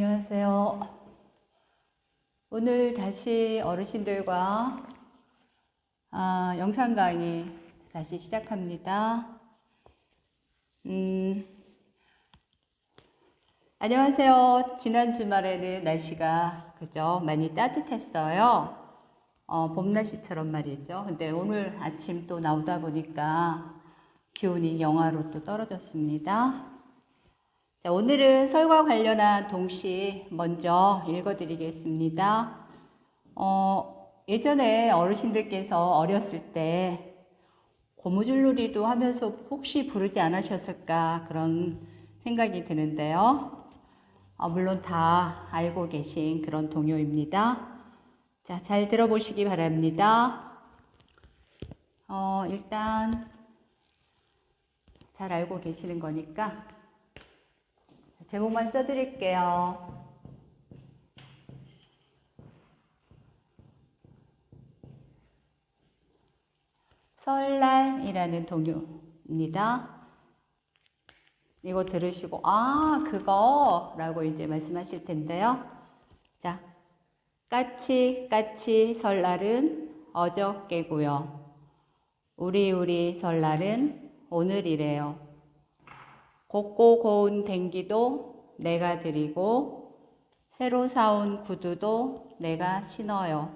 안녕하세요. 오늘 다시 어르신들과 아, 영상 강의 다시 시작합니다. 음, 안녕하세요. 지난 주말에는 날씨가 그죠 많이 따뜻했어요. 어, 봄 날씨처럼 말이죠. 근데 오늘 아침 또 나오다 보니까 기온이 영하로 또 떨어졌습니다. 자, 오늘은 설과 관련한 동시 먼저 읽어드리겠습니다. 어, 예전에 어르신들께서 어렸을 때 고무줄놀이도 하면서 혹시 부르지 않으셨을까 그런 생각이 드는데요. 어, 물론 다 알고 계신 그런 동요입니다. 자, 잘 들어보시기 바랍니다. 어, 일단 잘 알고 계시는 거니까 제목만 써드릴게요. 설날이라는 동요입니다. 이거 들으시고, 아, 그거 라고 이제 말씀하실 텐데요. 자, 까치, 까치 설날은 어저께고요. 우리, 우리 설날은 오늘이래요. 곱고 고운 댕기도 내가 드리고 새로 사온 구두도 내가 신어요.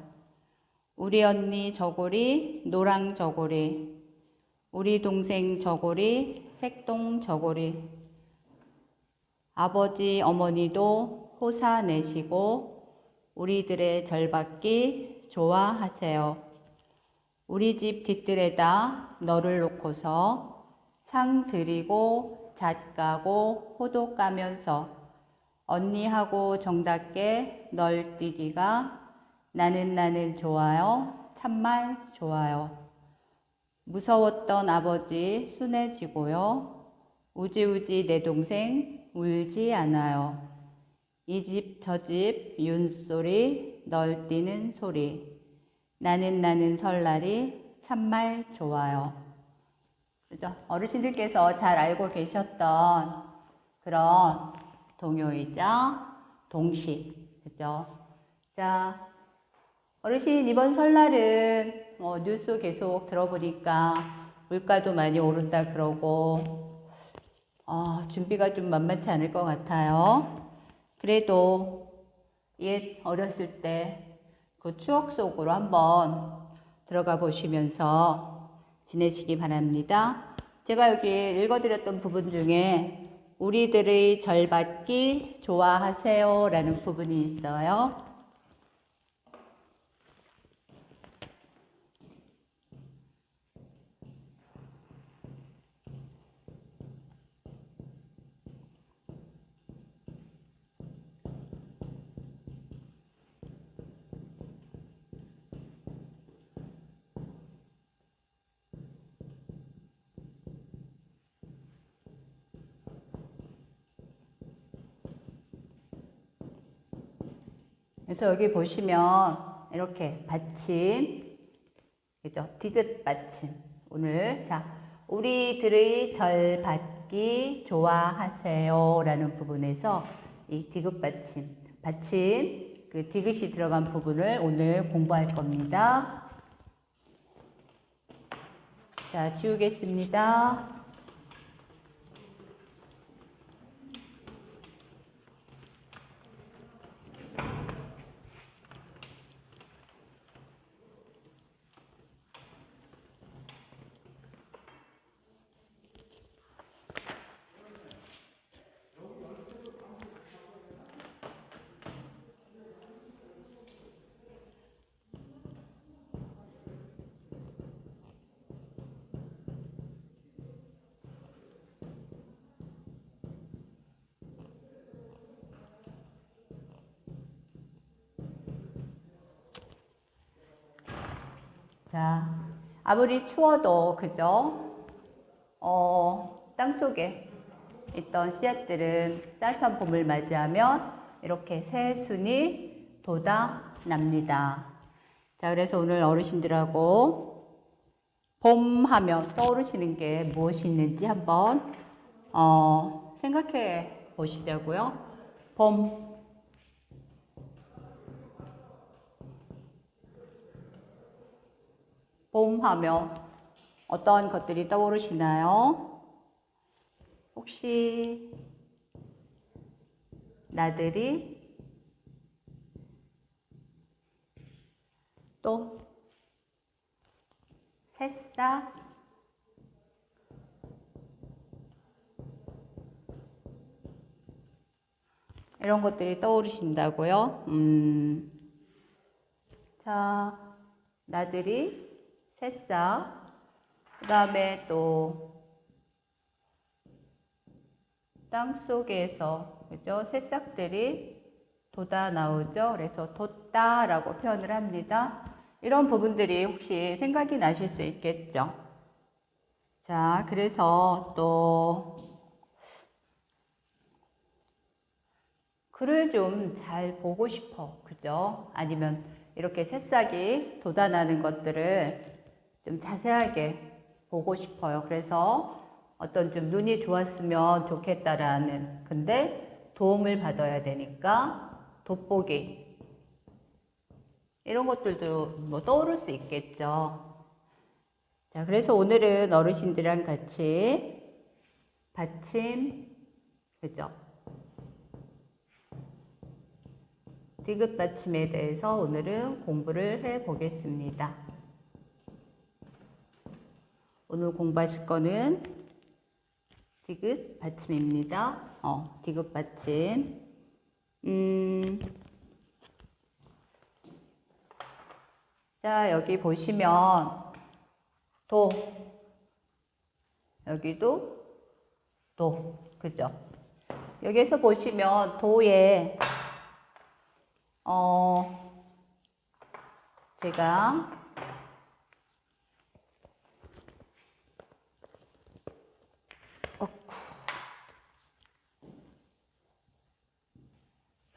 우리 언니 저고리 노랑 저고리 우리 동생 저고리 색동 저고리 아버지 어머니도 호사 내시고 우리들의 절받기 좋아하세요. 우리 집 뒤뜰에다 너를 놓고서 상 드리고 잣 까고 호도 까면서 언니하고 정답게 널 뛰기가 나는 나는 좋아요. 참말 좋아요. 무서웠던 아버지 순해지고요. 우지우지 내 동생 울지 않아요. 이 집 저 집 윤소리 널 뛰는 소리 나는 나는 설날이 참말 좋아요. 그죠? 어르신들께서 잘 알고 계셨던 그런 동요이자 동시. 그죠? 자, 어르신 이번 설날은 어, 뉴스 계속 들어보니까 물가도 많이 오른다 그러고 어, 준비가 좀 만만치 않을 것 같아요. 그래도 옛 어렸을 때 그 추억 속으로 한번 들어가 보시면서 지내시기 바랍니다. 제가 여기 읽어드렸던 부분 중에 우리들의 절받기 좋아하세요 라는 부분이 있어요. 그래서 여기 보시면 이렇게 받침, 그죠? 디귿 받침. 오늘 자 우리들의 절 받기 좋아하세요 라는 부분에서 이 디귿 받침, 받침 그 디귿이 들어간 부분을 오늘 공부할 겁니다. 자 지우겠습니다. 자, 아무리 추워도, 그죠? 어, 땅 속에 있던 씨앗들은 따뜻한 봄을 맞이하면 이렇게 새 순이 돋아납니다. 자, 그래서 오늘 어르신들하고 봄 하면 떠오르시는 게 무엇이 있는지 한번, 어, 생각해 보시자고요. 봄, 봄 하면 어떤 것들이 떠오르시나요? 혹시 나들이 또 새싹 이런 것들이 떠오르신다고요? 음. 자, 나들이 새싹 그 다음에 또 땅속에서 그죠? 새싹들이 돋아 나오죠. 그래서 돋다라고 표현을 합니다. 이런 부분들이 혹시 생각이 나실 수 있겠죠. 자, 그래서 또 글을 좀 잘 보고 싶어. 그죠? 아니면 이렇게 새싹이 돋아나는 것들을 좀 자세하게 보고 싶어요. 그래서 어떤 좀 눈이 좋았으면 좋겠다라는 근데 도움을 받아야 되니까 돋보기 이런 것들도 뭐 떠오를 수 있겠죠. 자, 그래서 오늘은 어르신들이랑 같이 받침, 그죠? 디귿 받침에 대해서 오늘은 공부를 해 보겠습니다. 오늘 공부하실 거는 디귿 받침입니다. 어, 디귿 받침. 음, 자, 여기 보시면 도, 여기도 도, 그죠? 여기서 보시면 도에 어, 제가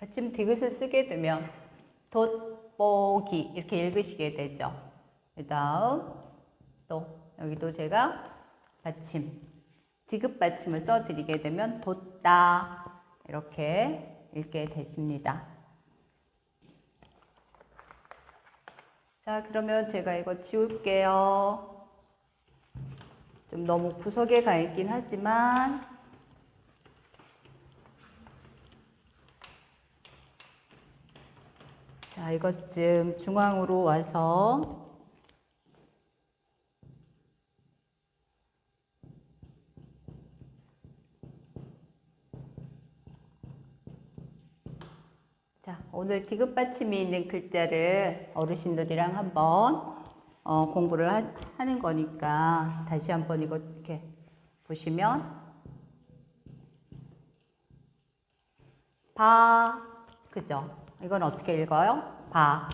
받침 디귿을 쓰게 되면 돋보기 이렇게 읽으시게 되죠. 그 다음 또 여기도 제가 받침 디귿 받침을 써드리게 되면 돋다 이렇게 읽게 되십니다. 자, 그러면 제가 이거 지울게요. 좀 너무 구석에 가 있긴 하지만, 자, 이것 좀 중앙으로 와서, 자, 오늘 디귿 받침이 있는 글자를 어르신들이랑 한번 어, 공부를 하, 하는 거니까 다시 한번 이거 이렇게 보시면 바 그죠? 이건 어떻게 읽어요? 바.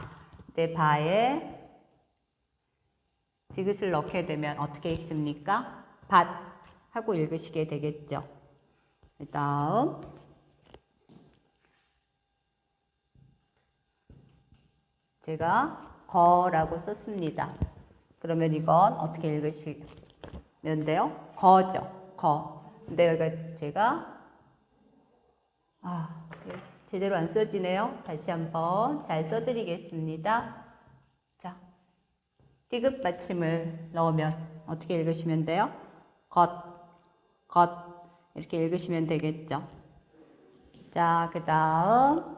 내 바에 디귿을 넣게 되면 어떻게 읽습니까? 밭 하고 읽으시게 되겠죠. 그 다음 제가 거라고 썼습니다. 그러면 이건 어떻게 읽으시면 돼요? 거죠. 거. 근데 여기가 제가 아, 제대로 안 써지네요. 다시 한번 잘 써드리겠습니다. 자, 디귿 받침을 넣으면 어떻게 읽으시면 돼요? 것, 것 이렇게 읽으시면 되겠죠. 자, 그 다음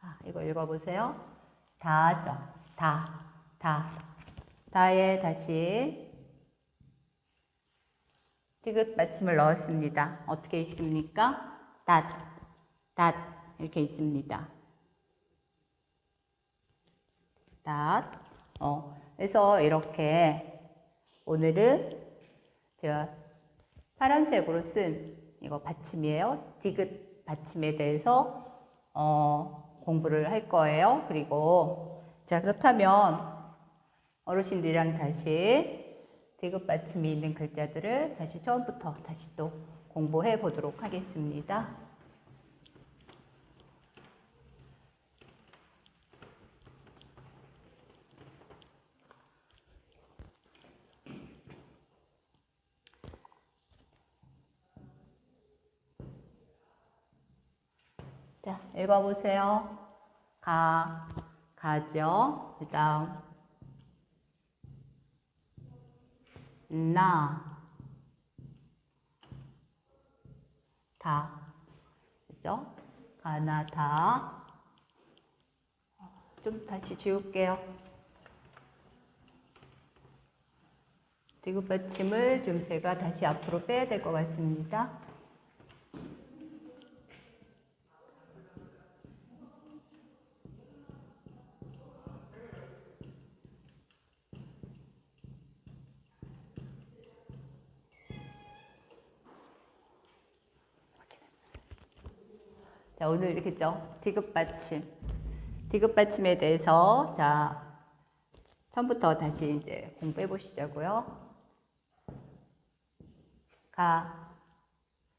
아, 이거 읽어보세요. 다죠. 다, 다. 다에 다시 디귿 받침을 넣었습니다. 어떻게 있습니까? 닷, 닷 이렇게 있습니다. 닷. 어, 그래서 이렇게 오늘은 제가 파란색으로 쓴 이거 받침이에요. 디귿 받침에 대해서 어, 공부를 할 거예요. 그리고 자 그렇다면 어르신들이랑 다시 디귿 받침이 있는 글자들을 다시 처음부터 다시 또 공부해 보도록 하겠습니다. 자, 읽어보세요. 가, 가죠. 그 다음, 나, 다. 그죠? 가나, 다. 좀 다시 지울게요. 디귿 받침을 좀 제가 다시 앞으로 빼야 될 것 같습니다. 자, 오늘 이렇게죠. 디귿 받침. 디귿 받침에 대해서 자, 처음부터 다시 이제 공부해 보시자고요. 가.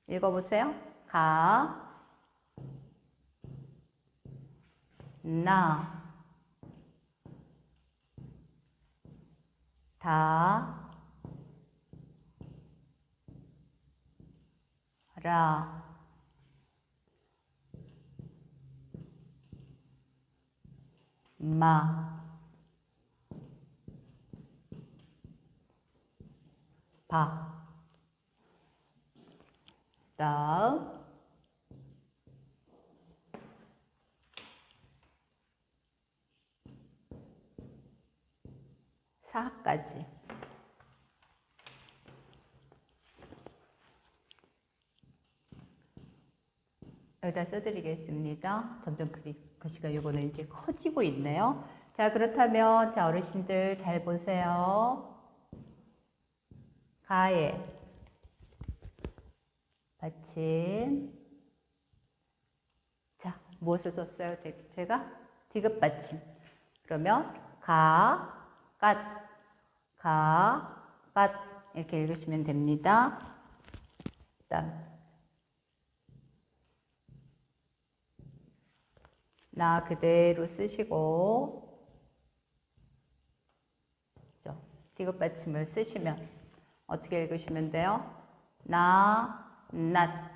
읽어보세요. 가. 나. 다. 라. 마. 바. 다음. 사까지. 여기다 써드리겠습니다. 점점 글씨가 이거는 이제 커지고 있네요. 자, 그렇다면, 자, 어르신들 잘 보세요. 가에, 받침. 자, 무엇을 썼어요? 제- 제가? 디귿 받침. 그러면, 가, 갓, 가, 갓. 이렇게 읽으시면 됩니다. 그 다음, 나 그대로 쓰시고? 디귿 받침을 쓰시면 어떻게 읽으시면 돼요? 나, 낫,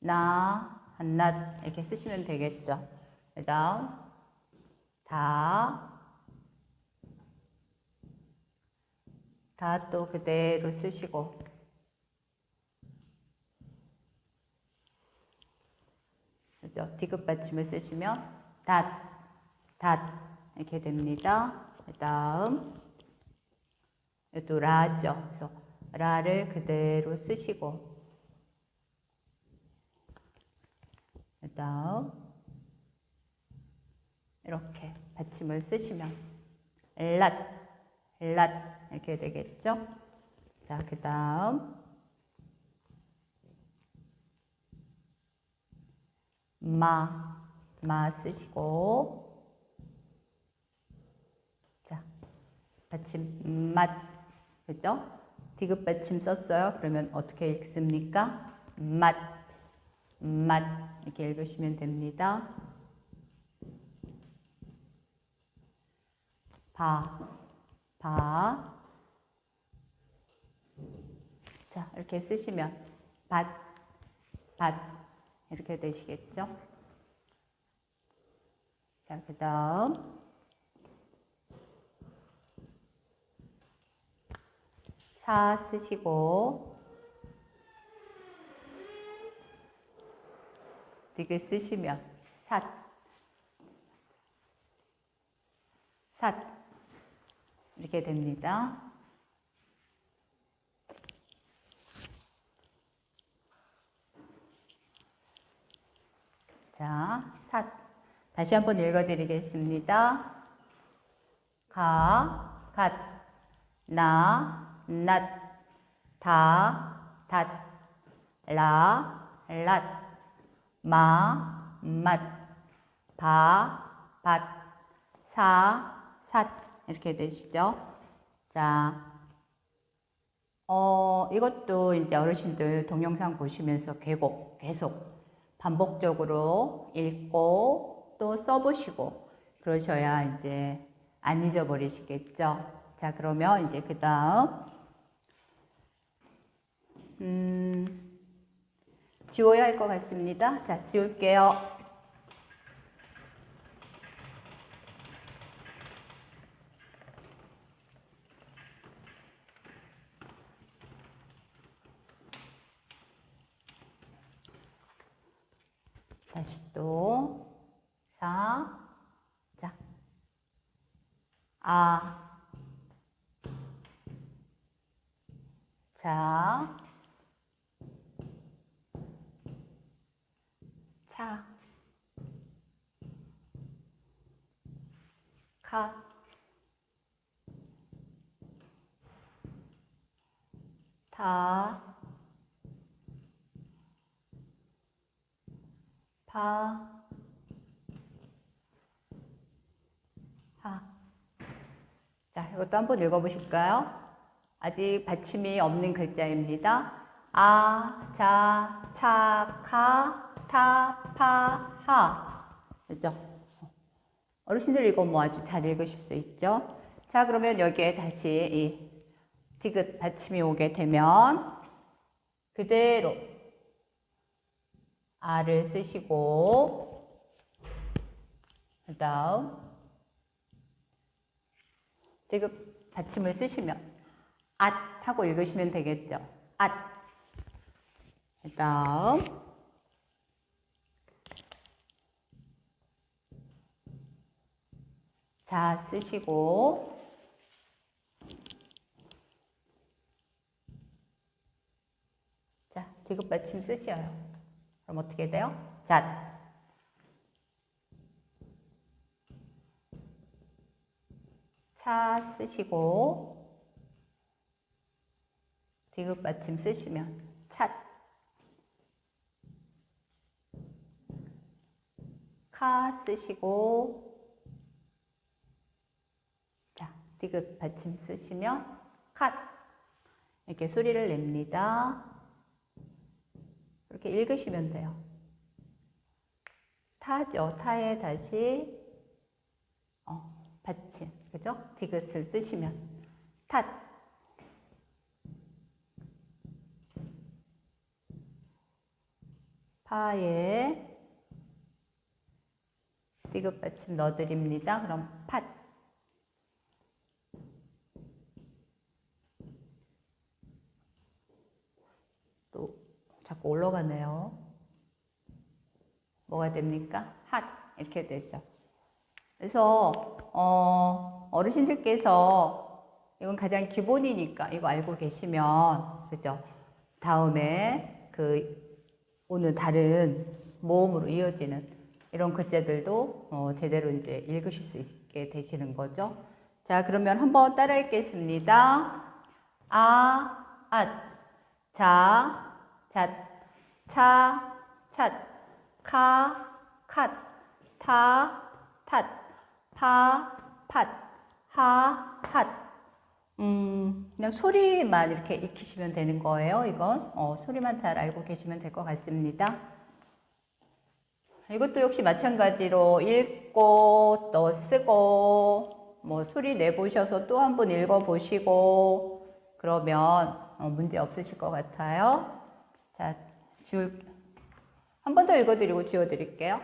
나, 낫 이렇게 쓰시면 되겠죠. 그 다음 다, 다 또 그대로 쓰시고 그죠? 디귿 받침을 쓰시면 닷, 닷 이렇게 됩니다. 그 다음 또 라죠. 그래서 라를 그대로 쓰시고 그 다음 이렇게 받침을 쓰시면 랏, 랏 이렇게 되겠죠. 자, 그 다음 마, 마 쓰시고 자, 받침 맛 그죠? 디귿 받침 썼어요. 그러면 어떻게 읽습니까? 맛, 맛 이렇게 읽으시면 됩니다. 바, 바. 자, 이렇게 쓰시면 밭, 밭 이렇게 되시겠죠? 자, 그 다음 사 쓰시고 디귿 쓰시면 삿, 삿 이렇게 됩니다. 자, 삿. 다시 한번 읽어드리겠습니다. 가, 갓, 나, 낫, 다, 닷, 라, 랏, 마, 맛, 바, 밭, 사, 삿 이렇게 되시죠? 자, 어, 이것도 이제 어르신들 동영상 보시면서 계속, 계속 반복적으로 읽고 또 써보시고 그러셔야 이제 안 잊어버리시겠죠. 자, 그러면 이제 그 다음, 음, 지워야 할 것 같습니다. 자, 지울게요. 자, 이것도 한번 읽어보실까요? 아직 받침이 없는 글자입니다. 아, 자, 차, 카, 타, 파, 하. 그죠? 어르신들 이거 뭐 아주 잘 읽으실 수 있죠? 자, 그러면 여기에 다시 이 디귿 받침이 오게 되면 그대로 아를 쓰시고 그 다음 디귿 받침을 쓰시면 앗 하고 읽으시면 되겠죠. 앗. 그 다음 자 쓰시고 자 디귿 받침 쓰셔요. 그럼 어떻게 돼요? 잣. 차 쓰시고 디귿 받침 쓰시면 찻. 카 쓰시고 자 디귿 받침 쓰시면 컷 이렇게 소리를 냅니다. 이렇게 읽으시면 돼요. 타죠. 타에 다시 어, 받침, 그죠? 디귿을 쓰시면 탓. 파에 디귿 받침 넣어드립니다. 그럼 팥. 또 자꾸 올라가네요. 뭐가 됩니까? 핫 이렇게 되죠. 그래서 어, 어르신들께서 이건 가장 기본이니까 이거 알고 계시면 그죠? 다음에 그 오늘 다른 모음으로 이어지는 이런 글자들도 어, 제대로 이제 읽으실 수 있게 되시는 거죠. 자, 그러면 한번 따라 읽겠습니다. 아, 앗, 자, 잣, 차, 찻, 카, 캇, 타, 탓, 파, 팥, 하, 핫. 음, 그냥 소리만 이렇게 익히시면 되는 거예요. 이건 어, 소리만 잘 알고 계시면 될 것 같습니다. 이것도 역시 마찬가지로 읽고 또 쓰고 뭐 소리 내보셔서 또 한 번 읽어보시고 그러면 어, 문제 없으실 것 같아요. 자, 지울 한 번 더 읽어드리고 지워드릴게요.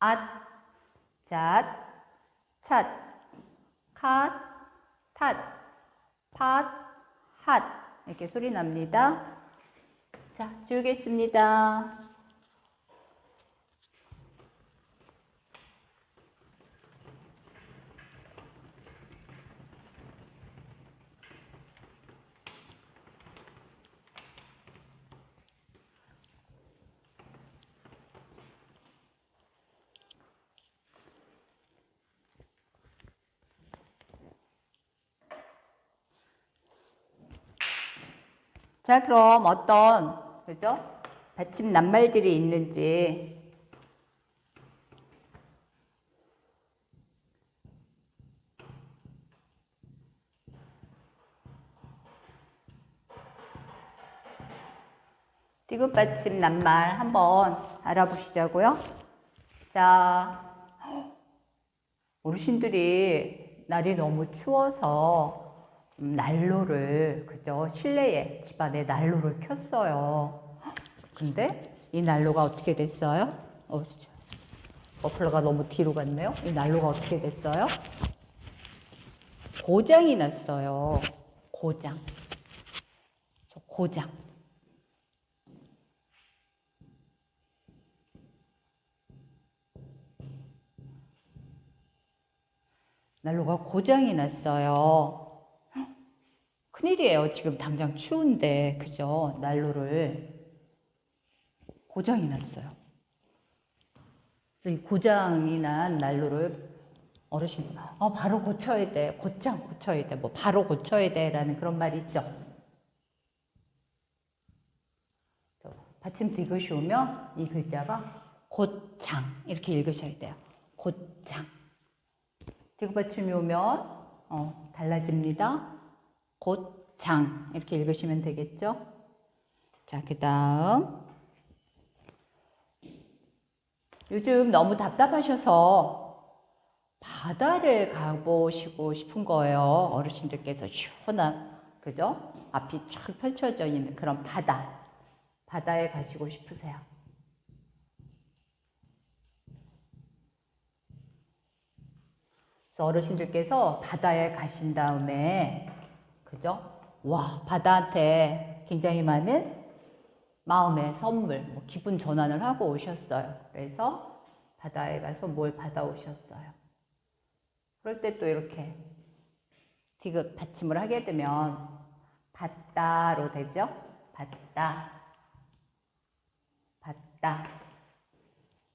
앗, 잣, 찻, 캇, 탓, 팟, 핫 이렇게 소리 납니다. 자, 지우겠습니다. 자, 그럼 어떤, 그죠? 받침 낱말들이 있는지. 디귿 받침 낱말 한번 알아보시자고요. 자, 어르신들이 날이 너무 추워서 음, 음, 난로를 그죠 실내에 집안에 난로를 켰어요. 근데 이 난로가 어떻게 됐어요? 어, 머플러가 너무 뒤로 갔네요. 이 난로가 어떻게 됐어요? 고장이 났어요. 고장. 고장. 난로가 고장이 났어요. 헉, 큰일이에요. 지금 당장 추운데, 그죠? 난로를 고장이 났어요. 이 고장이 난 난로를 어르신, 어, 바로 고쳐야 돼. 곧장 고쳐야 돼. 뭐, 바로 고쳐야 돼. 라는 그런 말이 있죠. 또 받침 디귿이 오면 이 글자가 곧장 이렇게 읽으셔야 돼요. 곧장. 디귿 받침이 오면 어, 달라집니다. 곧 장 이렇게 읽으시면 되겠죠. 자, 그 다음 요즘 너무 답답하셔서 바다를 가보시고 싶은 거예요. 어르신들께서 시원한, 그죠? 앞이 쫙 펼쳐져 있는 그런 바다. 바다에 가시고 싶으세요. 그래서 어르신들께서 바다에 가신 다음에, 그죠? 와, 바다한테 굉장히 많은 마음의 선물, 뭐 기분 전환을 하고 오셨어요. 그래서 바다에 가서 뭘 받아오셨어요. 그럴 때 또 이렇게 디귿 받침을 하게 되면 받다로 되죠? 받다. 받다.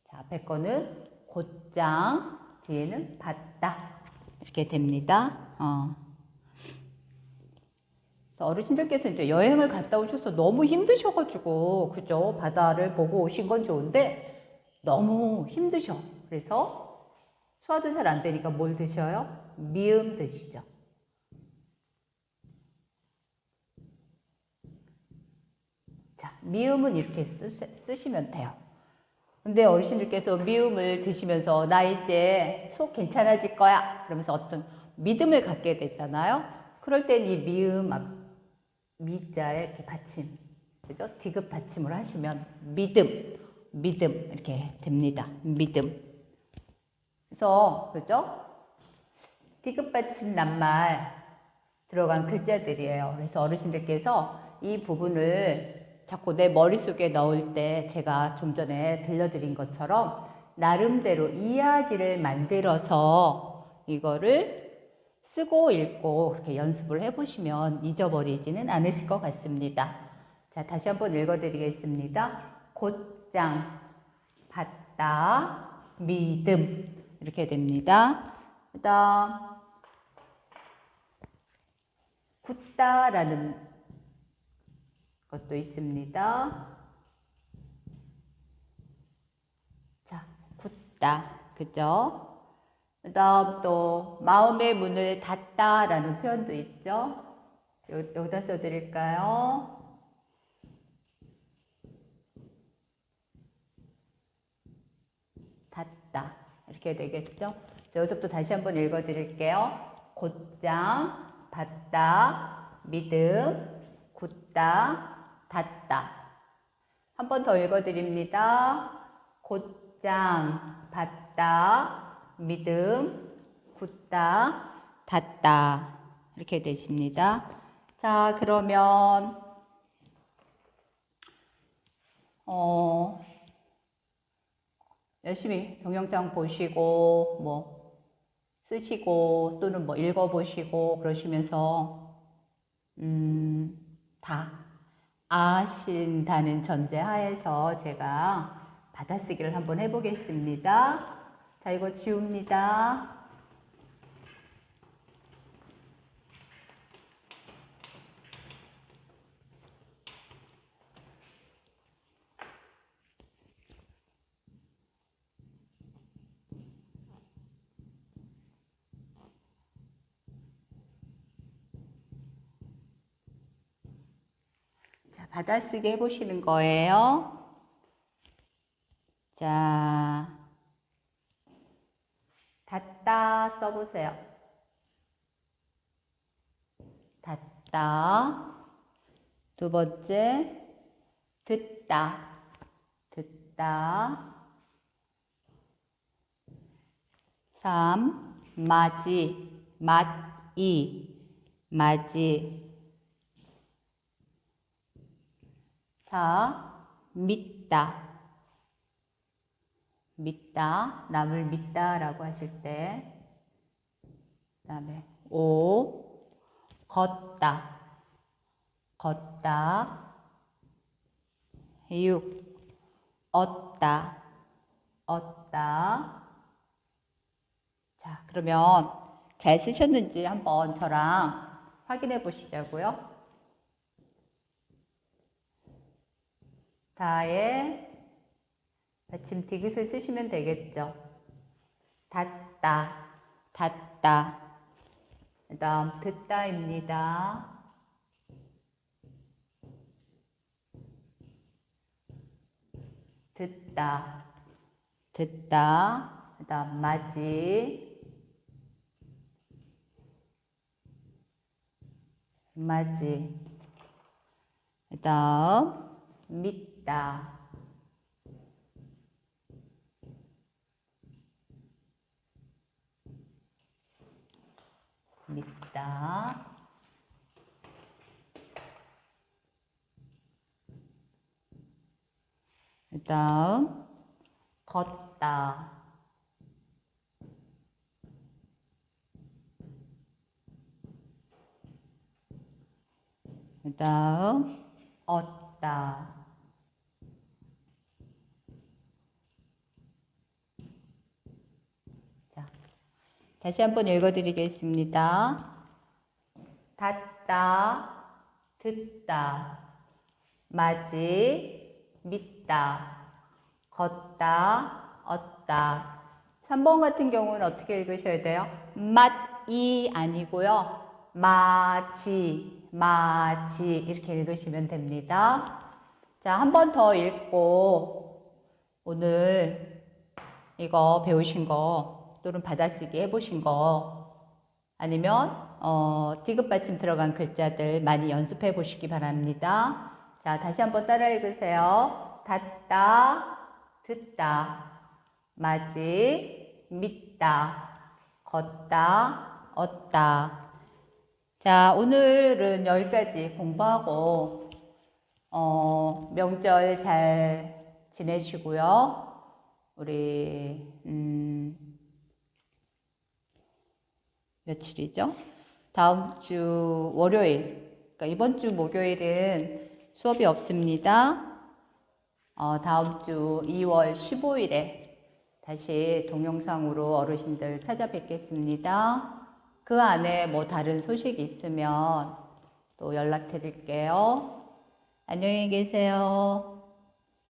자, 앞에 거는 곧장, 뒤에는 받다. 이렇게 됩니다. 어. 어르신들께서 이제 여행을 갔다 오셔서 너무 힘드셔가지고, 그죠? 바다를 보고 오신 건 좋은데, 너무 힘드셔. 그래서 소화도 잘 안 되니까 뭘 드셔요? 미음 드시죠. 자, 미음은 이렇게 쓰, 시면 돼요. 근데 어르신들께서 미음을 드시면서 나 이제 속 괜찮아질 거야. 그러면서 어떤 믿음을 갖게 되잖아요. 그럴 땐 이 미음 앞, 미자에 이렇게 받침, 그죠? 디귿 받침을 하시면 믿음, 믿음 이렇게 됩니다. 믿음. 그래서 그죠? 디귿 받침 낱말 들어간 글자들이에요. 그래서 어르신들께서 이 부분을 자꾸 내 머릿속에 넣을 때 제가 좀 전에 들려드린 것처럼 나름대로 이야기를 만들어서 이거를 쓰고 읽고 그렇게 연습을 해보시면 잊어버리지는 않으실 것 같습니다. 자, 다시 한번 읽어드리겠습니다. 곧장, 받다, 믿음. 이렇게 됩니다. 그 다음, 굳다라는 것도 있습니다. 자, 굳다. 그죠? 그 다음 또, 마음의 문을 닫다 라는 표현도 있죠? 여기다 써드릴까요? 닫다. 이렇게 되겠죠? 여기서부터 다시 한번 읽어 드릴게요. 곧장, 받다, 믿음, 굳다, 닫다. 한 번 더 읽어 드립니다. 곧장, 받다, 믿음, 굳다, 닫다. 이렇게 되십니다. 자, 그러면, 어, 열심히 동영상 보시고 뭐 쓰시고 또는 뭐 읽어보시고 그러시면서 음, 다 아신다는 전제 하에서 제가 받아쓰기를 한번 해보겠습니다. 자, 이거 지웁니다. 자, 받아쓰기 해보시는 거예요. 자, 닫다 써보세요. 닫다. 두 번째, 듣다. 듣다. 삼, 맞이. 맞이. 맞이. 4. 믿다. 믿다. 남을 믿다라고 하실 때. 그다음에 오 걷다 걷다 육 얻다 얻다 자 그러면 잘 쓰셨는지 한번 저랑 확인해 보시자고요. 다에 받침 디귿을 쓰시면 되겠죠. 닫다, 닫다. 그 다음 듣다입니다. 듣다, 듣다. 그 다음 맞이, 맞이. 그 다음 믿다. 믿다. 그 다음, 걷다. 그 다음, 얻다. 자, 다시 한번 읽어드리겠습니다. 닫다, 듣다, 맞이, 믿다, 걷다, 얻다. 3번 같은 경우는 어떻게 읽으셔야 돼요? 맛이 아니고요. 마지, 마지 이렇게 읽으시면 됩니다. 자, 한 번 더 읽고 오늘 이거 배우신 거 또는 받아쓰기 해보신 거 아니면 어, 디귿 받침 들어간 글자들 많이 연습해 보시기 바랍니다. 자, 다시 한번 따라 읽으세요. 닫다, 듣다, 맞이, 믿다, 걷다, 얻다. 자, 오늘은 여기까지 공부하고, 어, 명절 잘 지내시고요. 우리, 음, 며칠이죠? 다음 주 월요일, 그러니까 이번 주 목요일은 수업이 없습니다. 어, 다음 주 2월 15일에 다시 동영상으로 어르신들 찾아뵙겠습니다. 그 안에 뭐 다른 소식이 있으면 또 연락 드릴게요. 안녕히 계세요.